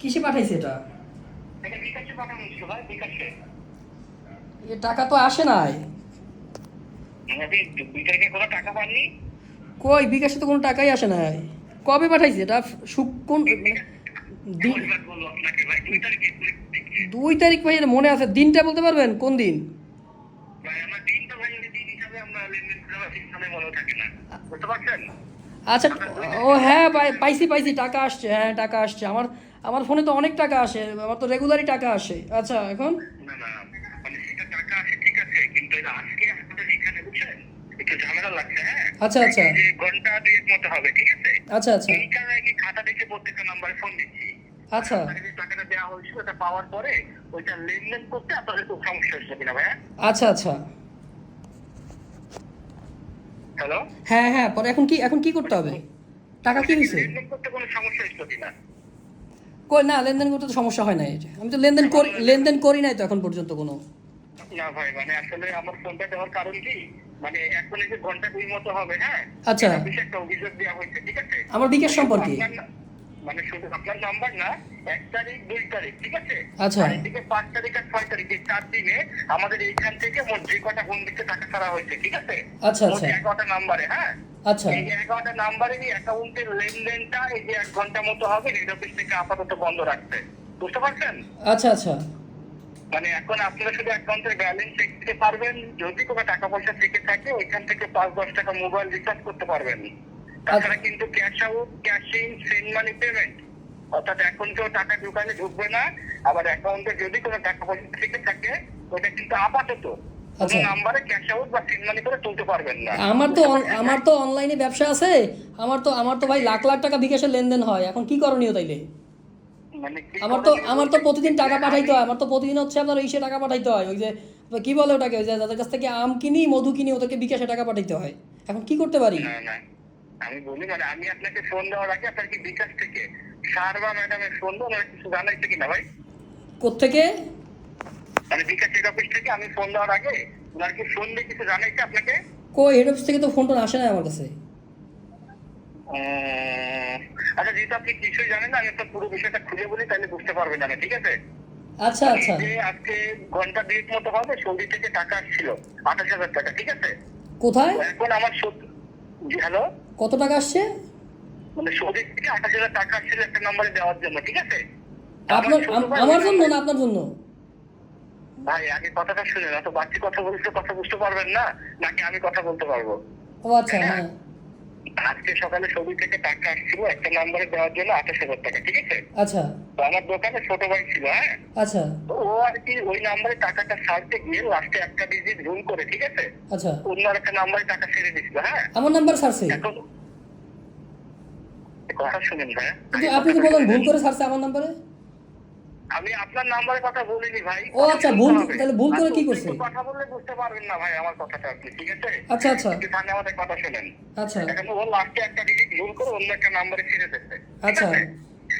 কিসে পাঠাইছে এটা? টাকা তো আসে নাই। কই, বিকাশে তো কোনো টাকাই আসে নাই। কবে পাঠাইছে এটা? সুখ মানে দুই তারিখ ভাই মনে আছে। দিনটা বলতে পারবেন? কোন দিন? আচ্ছা ও হ্যাঁ পাইছি পাইছি। টাকা আসছে হ্যাঁ টাকা আসছে। আমার আমার ফোনে তো অনেক টাকা আসে আমার তো রেগুলারই টাকা আসে। আচ্ছা এখন? মানে হ্যাঁ? আচ্ছা, আচ্ছা। ঘণ্টা দুয়েক মতো হবে ঠিক আছে? আচ্ছা আচ্ছা। এই কারণে আমি খাতা দেখে প্রত্যেকটা নাম্বারে ফোন দিচ্ছি। আচ্ছা। টাকাটা দেওয়া হয়েছিল ওটা পাওয়ার পরে ওইটা লেনদেন করতে আপনাদের খুব সমস্যা হচ্ছে কিনা ভাইয়া? আচ্ছা আচ্ছা। হ্যালো হ্যাঁ হ্যাঁ পরে এখন কি এখন কি করতে হবে? টাকা কি হয়েছে? লেনদেন করতে কোনো সমস্যা হচ্ছে কিনা? কই না লেনদেন করতে তো সমস্যা হয় না এটা আমি তো লেনদেন করি লেনদেন করি নাই তো এখন পর্যন্ত কোনো। না ভাই মানে আসলে আমার ফোনটা দেওয়ার কারণ কি? মানে এখন এই ঘণ্টা দুই মতো হবে হ্যাঁ? আচ্ছা। বিশেষ একটা অভিযোগ দেওয়া হয়েছে ঠিক আছে? আমার বিকাশ সম্পর্কে। আপনার না- মানে শুধু আপনার নাম্বার না এক তারিখ দুই তারিখ ঠিক আছে? আচ্ছা। এদিকে পাঁচ তারিখ আর ছয় তারিখ এই চার দিনে আমাদের এইখান থেকে মোট যে কটা ফোন টাকা ছাড়া হয়েছে ঠিক আছে? আচ্ছা, আচ্ছা। এগারোটা নাম্বারে হ্যাঁ? আচ্ছা। এই এগারোটা নাম্বারেরই অ্যাকাউন্টের লেনদেনটা এই যে এক ঘণ্টা মতো হবে হেড অফিস থেকে আপাতত বন্ধ রাখতে। বুঝতে পারছেন? আচ্ছা আচ্ছা। মানে এখন আপনারা শুধু অ্যাকাউন্টের ব্যালেন্স দেখতে পারবেন যদি কোনো টাকা পয়সা থেকে থাকে ওইখান থেকে পাঁচ দশ টাকা মোবাইল রিচার্জ করতে পারবেন। তাছাড়া কিন্তু cash out cash in send money payment অর্থাৎ এখন কেউ টাকা দোকানে ঢুকবে না আবার অ্যাকাউন্টে যদি কোনো টাকা পয়সা থেকে থাকে ওটা কিন্তু আপাতত। আচ্ছা। আমার তো আমার তো অনলাইনে ব্যবসা আছে আমার তো আমার তো ভাই লাখ লাখ টাকা বিকাশের লেনদেন হয় এখন কি করণীয় তাইলে? মানে আমার তো আমার তো প্রতিদিন টাকা পাঠাইতে হয় আমার তো প্রতিদিন হচ্ছে আপনার ইসে টাকা পাঠাইতে হয় ওই যে কি বলে ওটাকে ওই যে যাদের কাছ থেকে আম কিনি মধু কিনি ওদেরকে বিকাশে টাকা পাঠাইতে হয়। এখন কি করতে পারি? না না। আমি বলি মানে আমি আপনাকে ফোন দেওয়ার আগে আপনার কি বিকাশ থেকে সারবা ম্যাডামের ফোন দেওয়া ওনারা কিছু জানাইছে কিনা ভাই? কোত্থেকে? মানে বিকাশ হেড অফিস থেকে আমি ফোন দেওয়ার আগে ওনার কি ফোন দিয়ে কিছু জানাইছে আপনাকে? কই হেড অফিস থেকে তো ফোন টোন আসে না আমার কাছে। আচ্ছা যেহেতু আপনি কিছুই জানেন না আমি একটা পুরো বিষয়টা খুলে বলি তাহলে বুঝতে পারবেন না ঠিক আছে? আচ্ছা আচ্ছা। যে আজকে ঘণ্টা দুয়েক মতো হবে সৌদি থেকে টাকা আসছিল আঠাশ হাজার টাকা ঠিক আছে? কোথায়? এখন আমার সত্যি হ্যালো? কত টাকা আসছে? মানে সৌদি থেকে আঠাশ হাজার টাকা আসছিল একটা নম্বরে দেওয়ার জন্য ঠিক আছে? আপনার আমার জন্য না আপনার জন্য? ভাই আগে কথাটা শুনে না তো বাকি কথা বলতে কথা বুঝতে পারবেন না? নাকি আমি কথা বলতে পারব? ও আচ্ছা হ্যাঁ। আজকে সকালে ছবি থেকে টাকা আসছিল একটা নাম্বারে দেওয়ার জন্য আঠাশ হাজার টাকা ঠিক আছে? আচ্ছা। তো আমার দোকানে ছোট ভাই ছিল হ্যাঁ? আচ্ছা। তো ও আর কি ওই নাম্বারে টাকাটা সারতে গিয়ে লাস্টে একটা ডিজিট ভুল করে ঠিক আছে? আচ্ছা। অন্য একটা নাম্বারে টাকা ছেড়ে দিছিল হ্যাঁ? আমার নাম্বার ছাড়ছে? এখন কথা শুনেন ভাই আপনি তো বলেন ভুল করে ছাড়ছে আমার নাম্বারে আমি আপনার নাম্বারে কথা বলিনি ভাই। ও আচ্ছা, ভুল- তাহলে ভুল করে কি করছে? কথা বললে বুঝতে পারবেন না ভাই আমার কথাটা আপনি ঠিক আছে? আচ্ছা আচ্ছা। একটু ঠান্ডা মাথায় কথা শুনেন। আচ্ছা। এখন ও লাস্টে একটা ডিজিট ভুল করে অন্য একটা নাম্বারে ছেড়ে ঠিক আচ্ছা।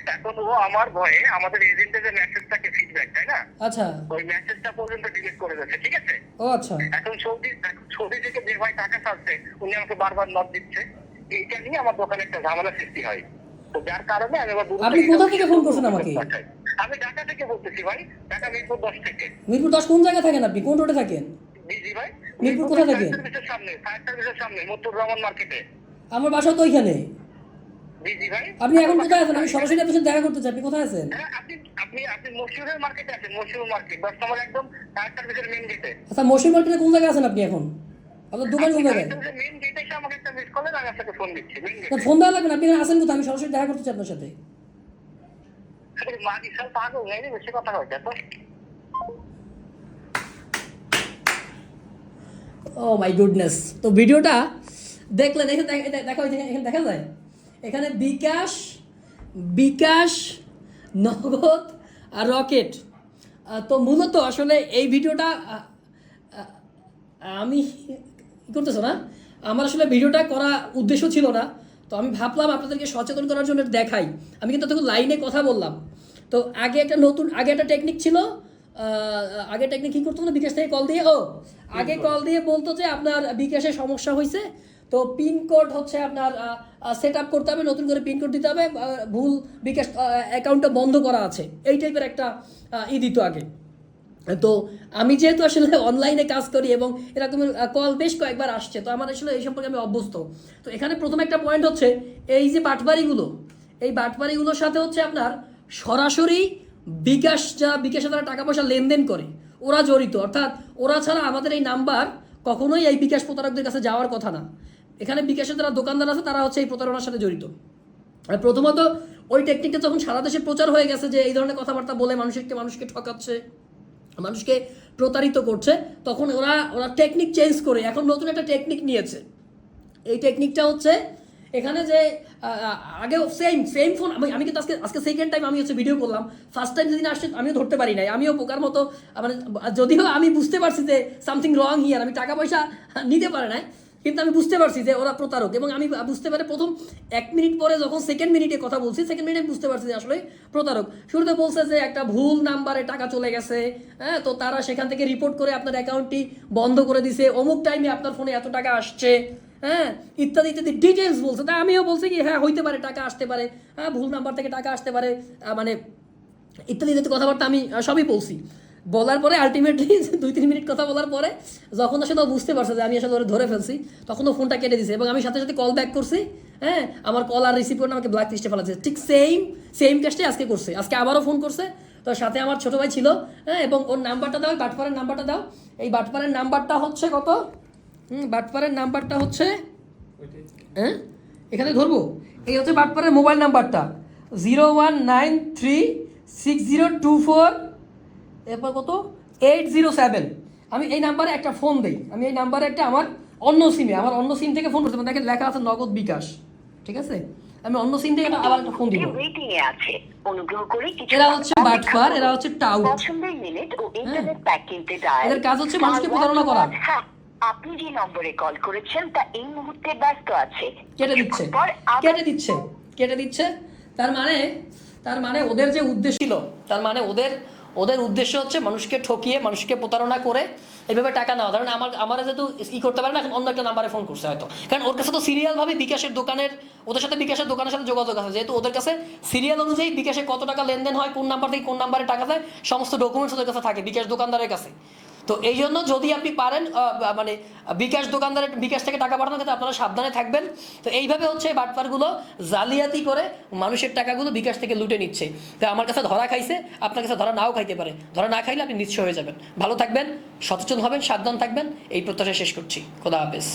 এখন ও আমার ভয়ে আমাদের এজেন্টের যে মেসেজটাকে ফিডব্যাক তাই না? আচ্ছা। ওই মেসেজটা পর্যন্ত ডিলিট করে দিচ্ছে ঠিক আছে? ও আচ্ছা। এখন সৌদি সৌদি থেকে যে ভাই টাকা ছাড়ছে উনি আমাকে বারবার নট দিচ্ছে এইটা নিয়ে আমার দোকানে একটা ঝামেলা সৃষ্টি হয়। তো যার কারণে আমি আবার আপনি কোথা থেকে ফোন করছেন আমাকে? আমি ঢাকা থেকে বলতেছি ভাই ঢাকা মিরপুর দশ থেকে। মিরপুর দশ কোন জায়গায় থাকেন আপনি? কোন রোডে থাকেন? বিজি ভাই মিরপুর কোথা থেকে? ফায়ার সার্ভিসের সামনে ফায়ার সার্ভিসের সামনে রহমান মার্কেটে আমার বাসা তো ওইখানে। আপনি এখন কোথায় আছেন? আমি সরাসরি আপনার সাথে দেখা করতে চাই। আপনি কোথায় আছেন? হ্যাঁ, আপনি আপনি আপনি মার্কেটে আছেন মশিউর মার্কেট দশ নম্বর একদম ফায়ার সার্ভিসের মেন গেটে আচ্ছা মসির মার্কেটে কোন জায়গায় আছেন আপনি এখন? আপনার ফোন দিচ্ছি না গেটে ফোন দেওয়া লাগবে না আপনি আসেন কোথায়? আমি সরাসরি দেখা করতে চাই আপনার সাথে। ও মাই গুডনেস তো ভিডিওটা দেখলেন এখানে দেখ- এখানে দেখা যায়? এখানে বিকাশ বিকাশ নগদ আর রকেট। তো মূলত আসলে এই ভিডিওটা আমি কি করতেছো না? আমার আসলে ভিডিওটা করা উদ্দেশ্য ছিল না। তো আমি ভাবলাম আপনাদেরকে সচেতন করার জন্য দেখাই। আমি কিন্তু তখন লাইনে কথা বললাম। তো আগে একটা নতুন আগে একটা টেকনিক ছিল। আগে টেকনিক কী করতো না? বিকাশ থেকে কল দিয়ে? ও আগে কল দিয়ে বলতো যে আপনার বিকাশে সমস্যা হয়েছে তো পিনকোড হচ্ছে আপনার সেট আপ করতে হবে নতুন করে পিনকোড দিতে হবে। ভুল বিকাশ অ্যাকাউন্টটা বন্ধ করা আছে। এই টাইপের একটা ই দিত আগে। তো আমি যেহেতু আসলে অনলাইনে কাজ করি এবং এরকমের কল বেশ কয়েকবার আসছে, তো আমার আসলে এই সম্পর্কে আমি অভ্যস্ত। তো এখানে প্রথম একটা পয়েন্ট হচ্ছে, এই যে বাটবাড়িগুলো এই বাটবাড়িগুলোর সাথে হচ্ছে আপনার সরাসরি বিকাশ যা, বিকাশে তারা টাকা পয়সা লেনদেন করে, ওরা জড়িত। অর্থাৎ ওরা ছাড়া আমাদের এই নাম্বার কখনোই এই বিকাশ প্রতারকদের কাছে যাওয়ার কথা না। এখানে বিকাশে যারা দোকানদার আছে, তারা হচ্ছে এই প্রতারণার সাথে জড়িত। আর প্রথমত, ওই টেকনিকটা যখন সারা দেশে প্রচার হয়ে গেছে যে এই ধরনের কথাবার্তা বলে মানুষকে মানুষকে ঠকাচ্ছে মানুষকে প্রতারিত করছে, তখন ওরা ওরা টেকনিক চেঞ্জ করে, এখন নতুন একটা টেকনিক নিয়েছে। এই টেকনিকটা হচ্ছে, এখানে যে আগে আগেও সেম সেম ফোন আমি আমি কিন্তু আজকে আজকে সেকেন্ড টাইম আমি হচ্ছে ভিডিও করলাম। ফার্স্ট টাইম যেদিন আসছে, আমিও ধরতে পারি নাই, আমিও পোকার মতো মানে যদিও আমি বুঝতে পারছি যে সামথিং রং হিয়ার আমি টাকা পয়সা নিতে পারে নাই কিন্তু আমি বুঝতে পারছি যে ওরা প্রতারক এবং আমি বুঝতে পারি প্রথম এক মিনিট পরে যখন সেকেন্ড মিনিটে কথা বলছি সেকেন্ড মিনিটে বুঝতে পারছি যে আসলে প্রতারক। শুরুতে বলছে যে একটা ভুল নাম্বারে টাকা চলে গেছে হ্যাঁ তো তারা সেখান থেকে রিপোর্ট করে আপনার অ্যাকাউন্টটি বন্ধ করে দিছে। অমুক টাইমে আপনার ফোনে এত টাকা আসছে হ্যাঁ ইত্যাদি ইত্যাদি ডিটেলস বলছে। তা আমিও বলছি কি হ্যাঁ হইতে পারে, টাকা আসতে পারে হ্যাঁ ভুল নাম্বার থেকে টাকা আসতে পারে মানে ইত্যাদি ইত্যাদি কথাবার্তা আমি সবই বলছি। বলার পরে আলটিমেটলি দুই তিন মিনিট কথা বলার পরে যখন আসলে বুঝতে পারছে যে আমি আসলে ওরে ধরে ফেলছি, তখন ও ফোনটা কেটে দিছে এবং আমি সাথে সাথে কল ব্যাক করছি হ্যাঁ? আমার কল আর রিসিভ করে আমাকে ব্ল্যাক লিস্টে ফেলাচ্ছে। ঠিক সেম সেম কাজটাই আজকে করছে। আজকে আবারও ফোন করছে। তো সাথে আমার ছোটো ভাই ছিল হ্যাঁ? এবং ওর নাম্বারটা দাও ওই বাটপাড়ের নাম্বারটা দাও। এই বাটপাড়ের নাম্বারটা হচ্ছে কত? হুম বাটপাড়ের নাম্বারটা হচ্ছে হ্যাঁ? এখানে ধরবো। এই হচ্ছে বাটপাড়ের মোবাইল নাম্বারটা zero one nine three six zero two four এরপর কত? এইট জিরো সেভেন আমি এই নাম্বারে একটা ফোন দিই। আমি এই নাম্বারে একটা আমার অন্য সিমে আমার অন্য সিম থেকে ফোন করতে দেখেন লেখা আছে নগদ বিকাশ। ঠিক আছে? আমি অন্য সিম থেকে আবার একটা ফোন দিব। ওয়েটিং এ আছে। অনুগ্রহ করে কিছু এরা হচ্ছে বাটফার এরা হচ্ছে টাউট পছন্দের মিনিট ও ইন্টারনেট প্যাক কিনতে ডায়াল এদের কাজ হচ্ছে মানুষকে প্রতারণা করা। হ্যাঁ আপনি যে নম্বরে কল করেছেন তা এই মুহূর্তে ব্যস্ত আছে। কেটে দিচ্ছে। কেটে দিচ্ছে। কেটে দিচ্ছে। তার মানে তার মানে ওদের যে উদ্দেশ্য ছিল তার মানে ওদের ওদের উদ্দেশ্য হচ্ছে মানুষকে ঠকিয়ে, মানুষকে প্রতারণা করে এভাবে টাকা নেওয়া। ধরেন আমার আমার যেহেতু ই করতে পারে না, এখন অন্য একটা নাম্বারে ফোন করছে হয়তো। কারণ ওর কাছে তো সিরিয়াল ভাবে বিকাশের দোকানের, ওদের সাথে বিকাশের দোকানের সাথে যোগাযোগ আছে। যেহেতু ওদের কাছে সিরিয়াল অনুযায়ী বিকাশে কত টাকা লেনদেন হয়, কোন নাম্বার থেকে কোন নাম্বারে টাকা দেয় সমস্ত ডকুমেন্টস ওদের কাছে থাকে, বিকাশ দোকানদারের কাছে। তো এই জন্য যদি আপনি পারেন মানে বিকাশ দোকানদারের, বিকাশ থেকে টাকা পাঠানোর ক্ষেত্রে আপনারা সাবধানে থাকবেন। তো এইভাবে হচ্ছে বাটপারগুলো জালিয়াতি করে মানুষের টাকাগুলো বিকাশ থেকে লুটে নিচ্ছে। তো আমার কাছে ধরা খাইছে, আপনার কাছে ধরা নাও খাইতে পারে। ধরা না খাইলে আপনি নিশ্চয় হয়ে যাবেন। ভালো থাকবেন, সচেতন হবেন, সাবধান থাকবেন। এই প্রত্যাশা শেষ করছি। খোদা হাফেজ।